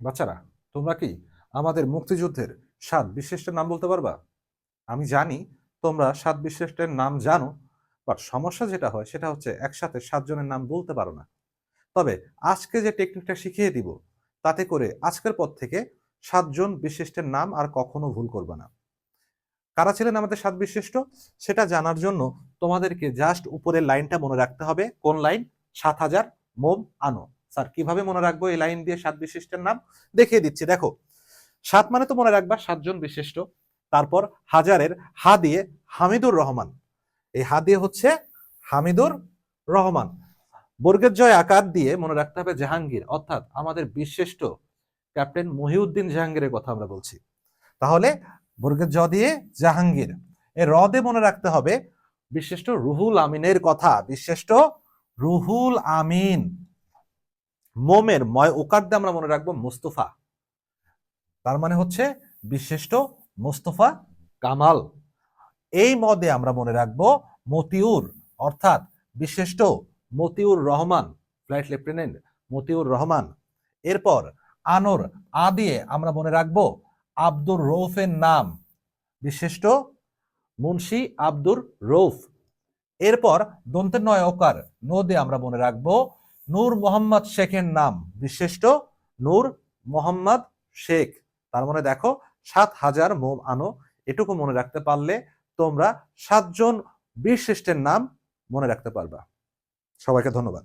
বাচ্চারা, তোমরা কি আমাদের মুক্তিযুদ্ধের সাত বিশিষ্টের নাম বলতে পারবা? আমি জানি তোমরা সাত বিশিষ্টের নাম জানো বাট সমস্যা যেটা হয় সেটা হচ্ছে একসাথে সাতজনের নাম বলতে পারো না। তবে আজকে যে টেকনিকটা শিখিয়ে দিব, তাতে করে আজকের পর থেকে সাতজন বিশিষ্টের নাম আর কখনো ভুল করবে না। কারা ছিলেন আমাদের সাত বিশিষ্ট সেটা জানার জন্য তোমাদেরকে জাস্ট উপরের লাইনটা মনে রাখতে হবে। কোন লাইন? সাত হাজার মোম আনো। স্যার, কীভাবে মনে রাখব এই লাইন দিয়ে সাত বিশিষ্টের নাম? দেখিয়ে দিচ্ছি, দেখো। সাত মানে তো মনে রাখবা সাতজন বিশিষ্ট। তারপর হাজারের হা দিয়ে হামিদুর রহমান। এই হা দিয়ে হচ্ছে হামিদুর রহমান। বর্গের জয় আকার দিয়ে মনে রাখতে হবে জাহাঙ্গীর। অর্থাৎ আমাদের বিশিষ্ট ক্যাপ্টেন মহিউদ্দিন জাহাঙ্গীরের কথা আমরা বলছি। তাহলে বর্গের জ দিয়ে জাহাঙ্গীর। এ র দিয়ে মনে রাখতে হবে বিশিষ্ট রুহুল আমিনের কথা। বিশিষ্ট রুহুল আমিন। মোমের ময় ওকার দিয়ে আমরা মনে রাখব মুস্তফা। তার মানে হচ্ছে বিশিষ্ট মুস্তফা কামাল। এই মদে আমরা মনে রাখব মতিউর, অর্থাৎ বিশিষ্ট মতিউর রহমান, ফ্লাইট লেফটেন্যান্ট মতিউর রহমান। এরপর আনোর আ দিয়ে আমরা মনে রাখব আব্দুর রৌফের নাম, বিশিষ্ট মুন্সি আব্দুর রৌফ। এরপর দন্তের নয় ওকার নো দিয়ে আমরা মনে রাখব নূর মোহাম্মদ শেখের নাম বিশিষ্ট নূর মোহাম্মদ শেখ। তার মানে দেখো, সাত হাজার মোম আনো, এটুকু মনে রাখতে পারলে তোমরা সাতজন বীর শ্রেষ্ঠের নাম মনে রাখতে পারবা। সবাইকে ধন্যবাদ।